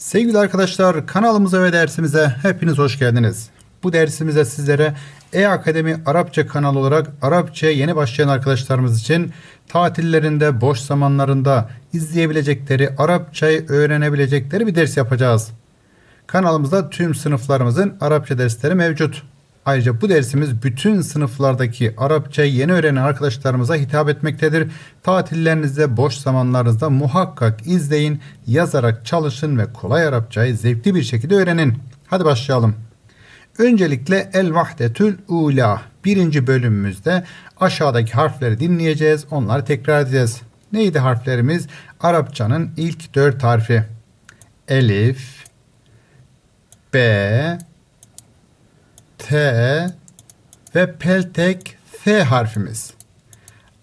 Sevgili arkadaşlar kanalımıza ve dersimize hepiniz hoş geldiniz. Bu dersimizde sizlere E-Akademi Arapça kanalı olarak Arapça yeni başlayan arkadaşlarımız için tatillerinde, boş zamanlarında izleyebilecekleri, Arapçayı öğrenebilecekleri bir ders yapacağız. Kanalımızda tüm sınıflarımızın Arapça dersleri mevcut. Ayrıca bu dersimiz bütün sınıflardaki Arapçayı yeni öğrenen arkadaşlarımıza hitap etmektedir. Tatillerinizde, boş zamanlarınızda muhakkak izleyin, yazarak çalışın ve kolay Arapçayı zevkli bir şekilde öğrenin. Hadi başlayalım. Öncelikle El Vahdetül Ula birinci bölümümüzde aşağıdaki harfleri dinleyeceğiz. Onları tekrar edeceğiz. Neydi harflerimiz? Arapçanın ilk dört harfi. Elif, B, T ve peltek F harfimiz.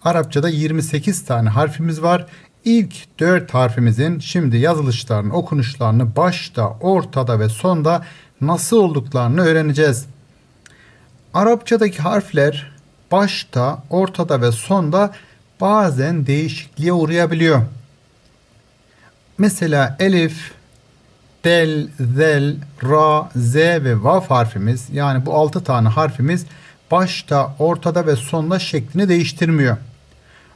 Arapçada 28 tane harfimiz var. İlk 4 harfimizin şimdi yazılışlarını, okunuşlarını başta, ortada ve sonda nasıl olduklarını öğreneceğiz. Arapçadaki harfler başta, ortada ve sonda bazen değişikliğe uğrayabiliyor. Mesela elif, del, zel, ra, z ve vav harfimiz yani bu 6 tane harfimiz başta, ortada ve sonda şeklini değiştirmiyor.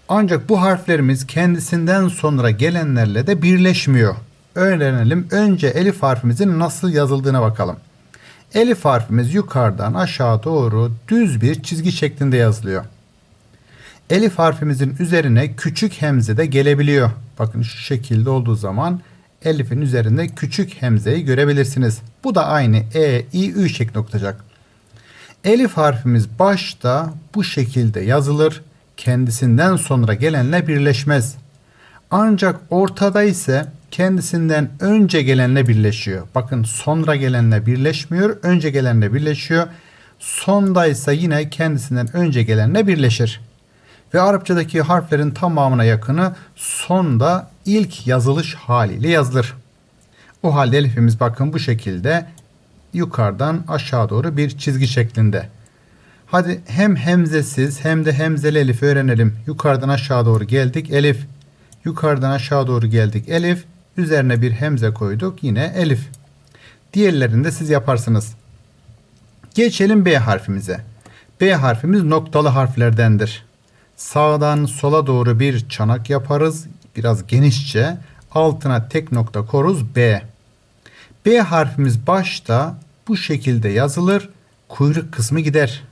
Ancak bu harflerimiz kendisinden sonra gelenlerle de birleşmiyor. Öğrenelim. Önce elif harfimizin nasıl yazıldığına bakalım. Elif harfimiz yukarıdan aşağı doğru düz bir çizgi şeklinde yazılıyor. Elif harfimizin üzerine küçük hemze de gelebiliyor. Bakın şu şekilde olduğu zaman elifin üzerinde küçük hemzeyi görebilirsiniz. Bu da aynı e, i, ü şeklinde okutacak. Elif harfimiz başta bu şekilde yazılır. Kendisinden sonra gelenle birleşmez. Ancak ortada ise kendisinden önce gelenle birleşiyor. Bakın sonra gelenle birleşmiyor, önce gelenle birleşiyor. Sonda ise yine kendisinden önce gelenle birleşir. Ve Arapçadaki harflerin tamamına yakını sonda ilk yazılış haliyle yazılır. O halde elifimiz bakın bu şekilde yukarıdan aşağı doğru bir çizgi şeklinde. Hadi hem hemzesiz hem de hemzeli elif öğrenelim. Yukarıdan aşağı doğru geldik elif. Yukarıdan aşağı doğru geldik elif. Üzerine bir hemze koyduk yine elif. Diğerlerini de siz yaparsınız. Geçelim B harfimize. B harfimiz noktalı harflerdendir. Sağdan sola doğru bir çanak yaparız. Biraz genişçe. Altına tek nokta koruz B. B harfimiz başta bu şekilde yazılır. Kuyruk kısmı gider.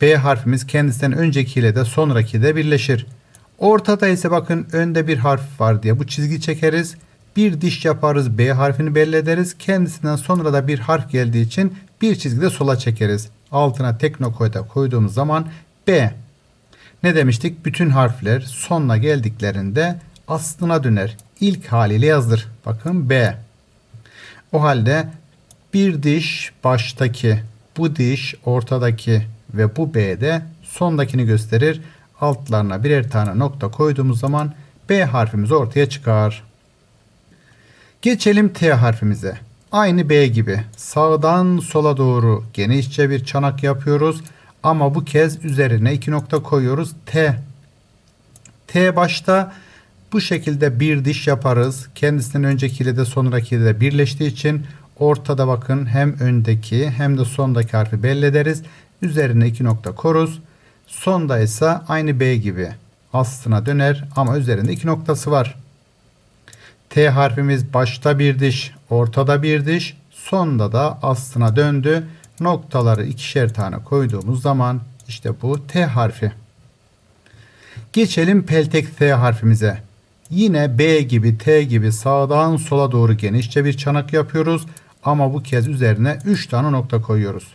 B harfimiz kendisinden öncekiyle de sonraki de birleşir. Ortada ise bakın önde bir harf var diye bu çizgi çekeriz. Bir diş yaparız B harfini belli ederiz. Kendisinden sonra da bir harf geldiği için bir çizgide sola çekeriz. Altına tek nokta koyduğumuz zaman B. Ne demiştik? Bütün harfler sonuna geldiklerinde aslına döner. İlk haliyle yazılır. Bakın B. O halde bir diş baştaki, bu diş ortadaki ve bu B'de sondakini gösterir. Altlarına birer tane nokta koyduğumuz zaman B harfimiz ortaya çıkar. Geçelim T harfimize. Aynı B gibi sağdan sola doğru genişçe bir çanak yapıyoruz. Ama bu kez üzerine iki nokta koyuyoruz. T. T başta bu şekilde bir diş yaparız. Kendisinden öncekiyle de sonrakiyle de birleştiği için ortada bakın hem öndeki hem de sondaki harfi belli ederiz. Üzerine iki nokta koruz. Sonda ise aynı B gibi aslına döner ama üzerinde iki noktası var. T harfimiz başta bir diş, ortada bir diş, sonda da aslına döndü. Noktaları ikişer tane koyduğumuz zaman işte bu T harfi. Geçelim peltek T harfimize. Yine B gibi T gibi sağdan sola doğru genişçe bir çanak yapıyoruz ama bu kez üzerine 3 tane nokta koyuyoruz.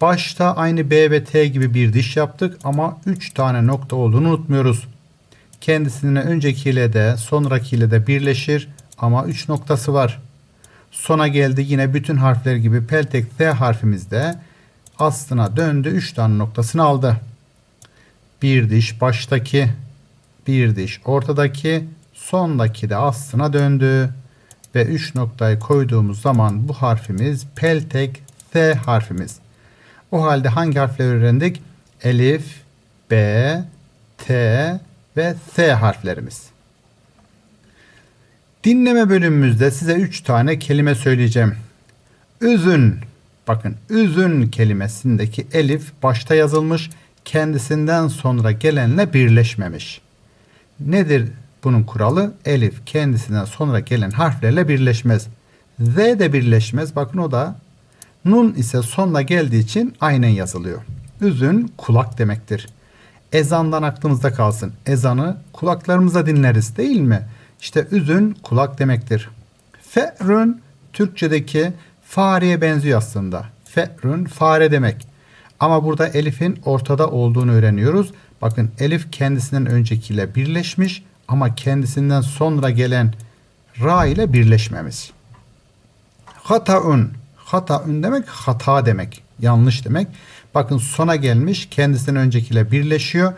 Başta aynı B ve T gibi bir diş yaptık ama 3 tane nokta olduğunu unutmuyoruz. Kendisine öncekiyle de sonrakiyle de birleşir ama 3 noktası var. Sona geldi yine bütün harfler gibi peltek T harfimizde aslına döndü 3 tane noktasını aldı. Bir diş baştaki, bir diş ortadaki, sondaki de aslına döndü ve 3 noktayı koyduğumuz zaman bu harfimiz peltek T harfimiz. O halde hangi harfleri öğrendik? Elif, B, T ve S harflerimiz. Dinleme bölümümüzde size 3 tane kelime söyleyeceğim. Üzün. Bakın üzün kelimesindeki elif başta yazılmış, kendisinden sonra gelenle birleşmemiş. Nedir bunun kuralı? Elif kendisinden sonra gelen harflerle birleşmez. Z de birleşmez. Bakın o da nun ise sonuna geldiği için aynen yazılıyor. Üzün kulak demektir. Ezandan aklımızda kalsın. Ezanı kulaklarımıza dinleriz değil mi? İşte üzün kulak demektir. Fe'rün Türkçedeki fareye benziyor aslında. Fe'rün fare demek. Ama burada elifin ortada olduğunu öğreniyoruz. Bakın elif kendisinden öncekiyle birleşmiş ama kendisinden sonra gelen ra ile birleşmemiş. Hataun. Hataun demek hata demek. Yanlış demek. Bakın sona gelmiş kendisinden öncekiyle birleşiyor.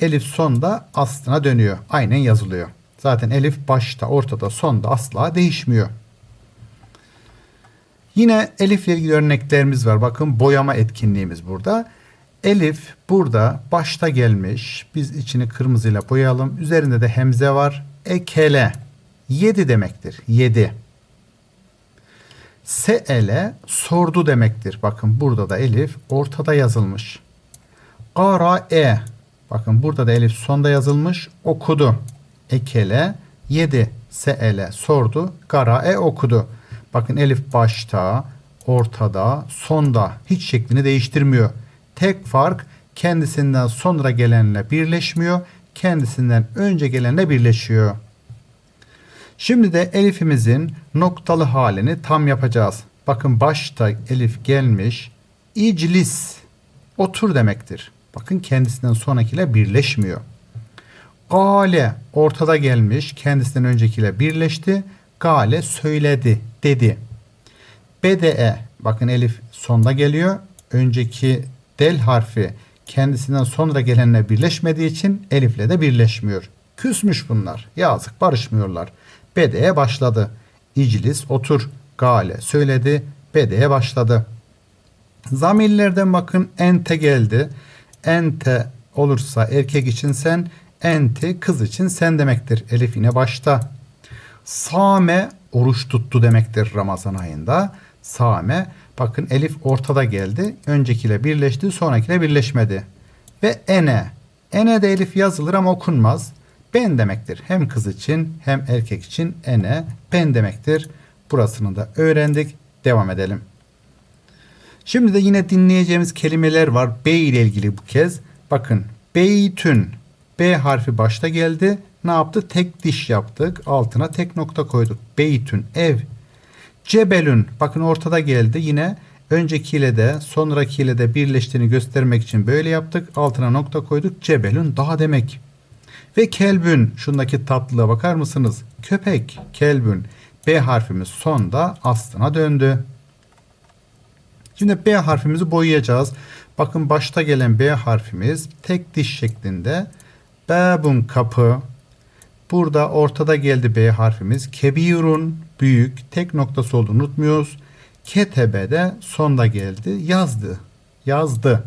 Elif sonda aslına dönüyor. Aynen yazılıyor. Zaten elif başta, ortada, sonda asla değişmiyor. Yine elif ile ilgili örneklerimiz var. Bakın boyama etkinliğimiz burada. Elif burada başta gelmiş. Biz içini kırmızıyla boyayalım. Üzerinde de hemze var. Ekele. Yedi demektir. Yedi. Seele sordu demektir. Bakın burada da elif ortada yazılmış. Kara e. Bakın burada da elif sonda yazılmış. Okudu. Ekele yedi. Seele sordu. Kara e okudu. Bakın elif başta, ortada, sonda hiç şeklini değiştirmiyor. Tek fark kendisinden sonra gelenle birleşmiyor. Kendisinden önce gelenle birleşiyor. Şimdi de elifimizin noktalı halini tam yapacağız. Bakın başta elif gelmiş. İclis otur demektir. Bakın kendisinden sonrakiyle birleşmiyor. Gale ortada gelmiş. Kendisinden öncekiyle birleşti. Gale söyledi, dedi. Bede'e bakın elif sonda geliyor. Önceki del harfi kendisinden sonra gelenle birleşmediği için elifle de birleşmiyor. Küsmüş bunlar. Yazık barışmıyorlar. Bede'ye başladı. İclis otur. Gale söyledi. Bede'ye başladı. Zamirlerden bakın ente geldi. Ente olursa erkek için sen, enti kız için sen demektir. Elif yine başta. Same oruç tuttu demektir Ramazan ayında. Same bakın elif ortada geldi. Öncekiyle birleşti, sonrakiyle birleşmedi. Ve ene. Ene de elif yazılır ama okunmaz. Ben demektir. Hem kız için hem erkek için ene ben demektir. Burasını da öğrendik. Devam edelim. Şimdi de yine dinleyeceğimiz kelimeler var. B ile ilgili bu kez. Bakın beytün. B harfi başta geldi. Ne yaptık? Tek diş yaptık. Altına tek nokta koyduk. Beytün ev. Cebelün. Bakın ortada geldi. Yine öncekiyle de sonrakiyle de birleştiğini göstermek için böyle yaptık. Altına nokta koyduk. Cebelün dağ demek. Ve kelbün. Şundaki tatlılığa bakar mısınız? Köpek. Kelbün. B harfimiz sonda aslına döndü. Şimdi B harfimizi boyayacağız. Bakın başta gelen B harfimiz tek diş şeklinde. Babun kapı. Burada ortada geldi B harfimiz. Kebirun büyük. Tek noktası olduğunu unutmuyoruz. Ketebe de sonda geldi. Yazdı. Yazdı.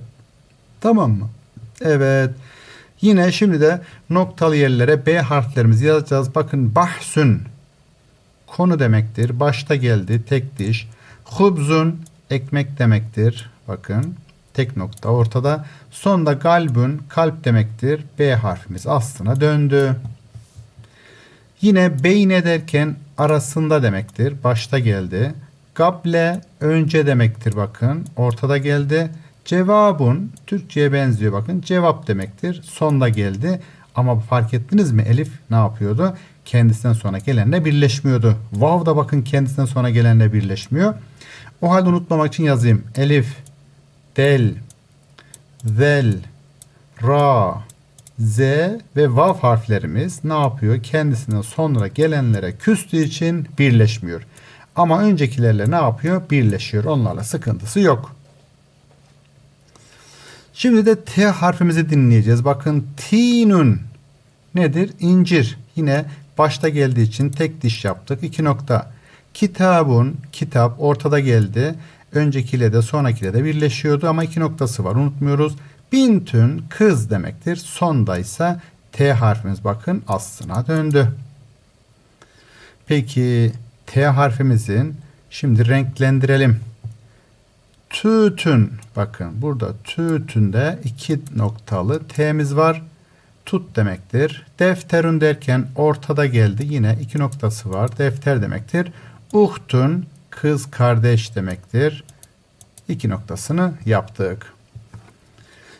Tamam mı? Evet. Yine şimdi de noktalı yerlere B harflerimizi yazacağız. Bakın bahsün konu demektir. Başta geldi tek diş. Hubzun ekmek demektir. Bakın tek nokta ortada. Sonda galbün kalp demektir. B harfimiz aslına döndü. Yine beyne derken arasında demektir. Başta geldi. Gable önce demektir bakın. Ortada geldi. Cevabun Türkçe'ye benziyor bakın. Cevap demektir. Sonda geldi. Ama fark ettiniz mi? Elif ne yapıyordu? Kendisinden sonra gelenle birleşmiyordu. Vav da bakın kendisinden sonra gelenle birleşmiyor. O halde unutmamak için yazayım. Elif, del, zel, ra, z ve vav harflerimiz ne yapıyor? Kendisinden sonra gelenlere küstüğü için birleşmiyor. Ama öncekilerle ne yapıyor? Birleşiyor. Onlarla sıkıntısı yok. Şimdi de T harfimizi dinleyeceğiz. Bakın tinun nedir? İncir. Yine başta geldiği için tek diş yaptık. İki nokta. Kitabun, kitap ortada geldi. Öncekiyle de sonrakiyle de birleşiyordu ama iki noktası var unutmuyoruz. Bintün kız demektir. Sonda ise T harfimiz bakın aslına döndü. Peki T harfimizin şimdi renklendirelim. Tütün bakın burada tütünde iki noktalı T'miz var. Tut demektir. Defterün derken ortada geldi. Yine iki noktası var. Defter demektir. Uhtun kız kardeş demektir. İki noktasını yaptık.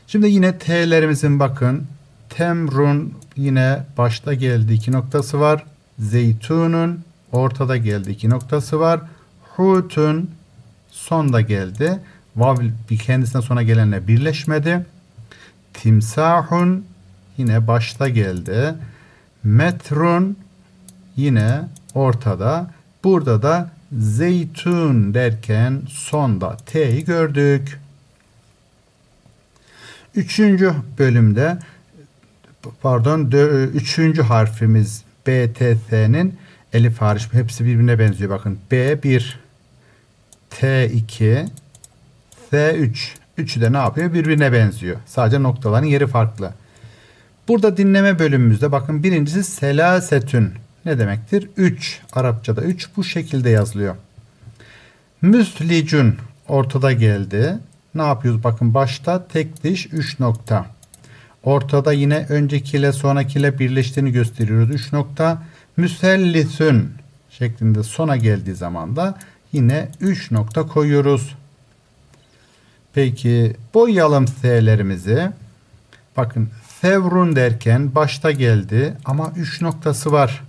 Şimdi yine T'lerimizin bakın. Temrun yine başta geldi. iki noktası var. Zeytunun ortada geldi. iki noktası var. Hutun sonda geldi. Vav bir kendisine sonra gelenle birleşmedi. Timsahun yine başta geldi. Metrun yine ortada. Burada da zeytun derken sonda T'yi gördük. Üçüncü bölümde pardon üçüncü harfimiz BTS'nin elif hariç hepsi birbirine benziyor. Bakın B1 T2 S3 Üçü de ne yapıyor? Birbirine benziyor. Sadece noktaların yeri farklı. Burada dinleme bölümümüzde bakın birincisi selasetün demektir? 3. Arapçada 3 bu şekilde yazılıyor. Müslicün ortada geldi. Ne yapıyoruz? Bakın başta tek diş 3 nokta. Ortada yine öncekiyle sonrakiyle birleştiğini gösteriyoruz. 3 nokta. Müsellisün şeklinde sona geldiği zaman da yine 3 nokta koyuyoruz. Peki boyayalım S'lerimizi. Bakın sevrun derken başta geldi ama 3 noktası var.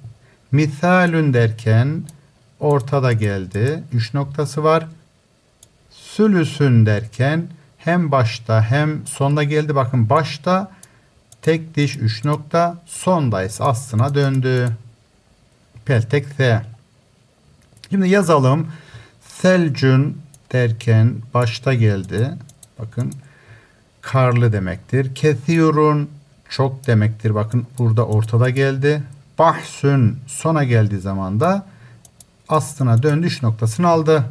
Misalün derken ortada geldi. 3 noktası var. Sülüsün derken hem başta hem sonda geldi. Bakın başta tek diş 3 nokta sonda ise aslına döndü. Peltek S. Şimdi yazalım. Selcün derken başta geldi. Bakın karlı demektir. Kethirun çok demektir. Bakın burada ortada geldi. Bahsün sona geldiği zaman da aslına döndüş noktasını aldı.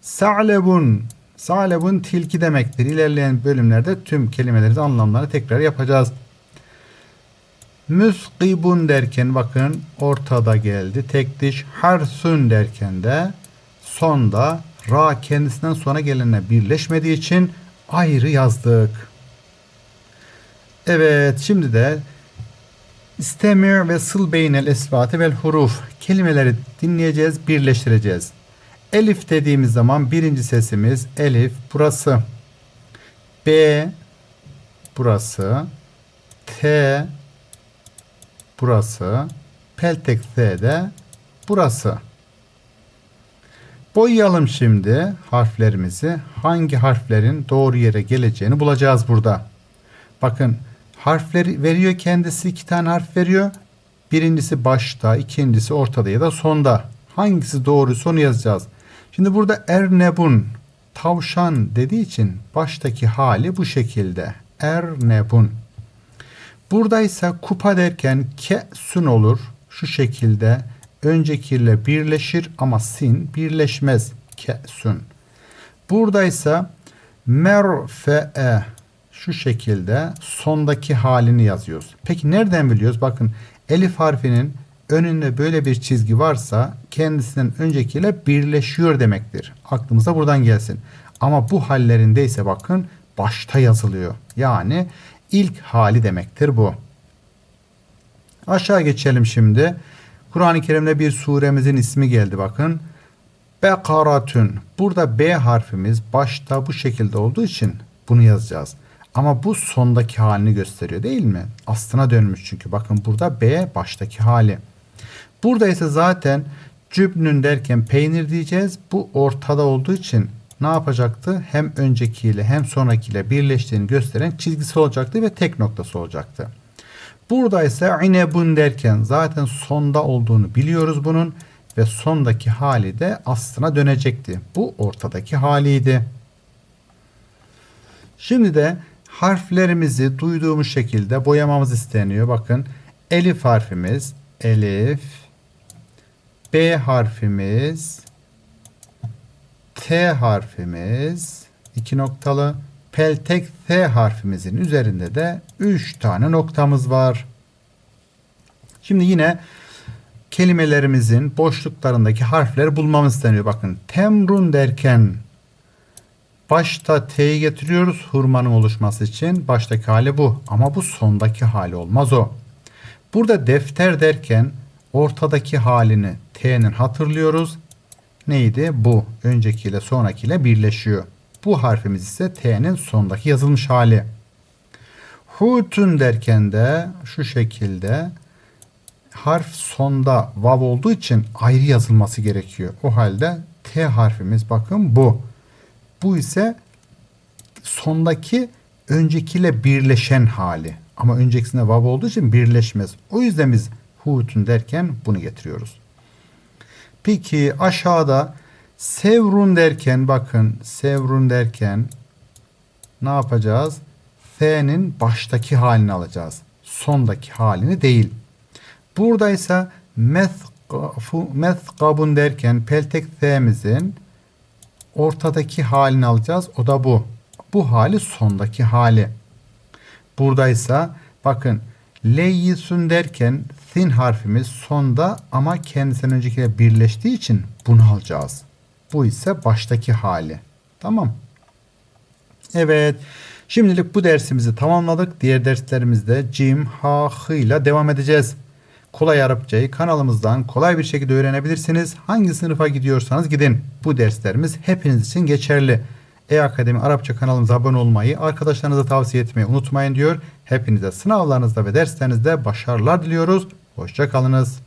Sa'lebun Sa'lebun tilki demektir. İlerleyen bölümlerde tüm kelimeleri anlamlarını tekrar yapacağız. Müskibun derken bakın ortada geldi. Tek diş harsun derken de sonda ra kendisinden sonra gelenle birleşmediği için ayrı yazdık. Evet şimdi de istemir ve sıl beynel esvati vel huruf kelimeleri dinleyeceğiz, birleştireceğiz. Elif dediğimiz zaman birinci sesimiz elif burası. B burası. T burası. Peltek S de burası. Boyayalım şimdi harflerimizi. Hangi harflerin doğru yere geleceğini bulacağız burada. Bakın harfleri veriyor kendisi iki tane harf veriyor. Birincisi başta, ikincisi ortada ya da sonda. Hangisi doğru onu yazacağız. Şimdi burada ernebun tavşan dediği için baştaki hali bu şekilde. Ernebun. Burada ise kupa derken kesun olur. Şu şekilde öncekiyle birleşir ama sin birleşmez. Kesun. Burada ise merfe'e şu şekilde sondaki halini yazıyoruz. Peki nereden biliyoruz? Bakın elif harfinin önünde böyle bir çizgi varsa kendisinden öncekiyle birleşiyor demektir. Aklımıza buradan gelsin. Ama bu hallerindeyse bakın başta yazılıyor. Yani ilk hali demektir bu. Aşağı geçelim şimdi. Kur'an-ı Kerim'de bir suremizin ismi geldi bakın. Bekaratün. Burada B harfimiz başta bu şekilde olduğu için bunu yazacağız. Ama bu sondaki halini gösteriyor değil mi? Aslına dönmüş çünkü. Bakın burada B baştaki hali. Burada ise zaten cübnün derken peynir diyeceğiz. Bu ortada olduğu için ne yapacaktı? Hem öncekiyle hem sonrakiyle birleştiğini gösteren çizgisi olacaktı ve tek noktası olacaktı. Burada ise inebun derken zaten sonda olduğunu biliyoruz bunun ve sondaki hali de aslına dönecekti. Bu ortadaki haliydi. Şimdi de harflerimizi duyduğumuz şekilde boyamamız isteniyor. Bakın elif harfimiz elif, B harfimiz, T harfimiz, iki noktalı, peltek T harfimizin üzerinde de 3 tane noktamız var. Şimdi yine kelimelerimizin boşluklarındaki harfleri bulmamız isteniyor. Bakın temrun derken başta T'yi getiriyoruz hurmanın oluşması için. Baştaki hali bu ama bu sondaki hali olmaz o. Burada defter derken ortadaki halini T'nin hatırlıyoruz. Neydi? Bu. Öncekiyle sonrakiyle birleşiyor. Bu harfimiz ise T'nin sondaki yazılmış hali. Hutun derken de şu şekilde harf sonda vav olduğu için ayrı yazılması gerekiyor. O halde T harfimiz bakın bu. Bu ise sondaki öncekiyle birleşen hali. Ama öncekisinde vav olduğu için birleşmez. O yüzden biz hutun derken bunu getiriyoruz. Peki aşağıda sevrun derken bakın sevrun derken ne yapacağız? F'nin baştaki halini alacağız. Sondaki halini değil. Burada ise methkabun derken peltek F'mizin ortadaki halini alacağız. O da bu. Bu hali sondaki hali. Buradaysa bakın leyyisun derken thin harfimiz sonda ama kendisinden öncekiyle birleştiği için bunu alacağız. Bu ise baştaki hali. Tamam. Evet. Şimdilik bu dersimizi tamamladık. Diğer derslerimizde cim, ha, hı ile devam edeceğiz. Kolay Arapçayı kanalımızdan kolay bir şekilde öğrenebilirsiniz. Hangi sınıfa gidiyorsanız gidin. Bu derslerimiz hepiniz için geçerli. E-Akademi Arapça kanalımıza abone olmayı, arkadaşlarınıza tavsiye etmeyi unutmayın diyor. Hepinize sınavlarınızda ve derslerinizde başarılar diliyoruz. Hoşçakalınız.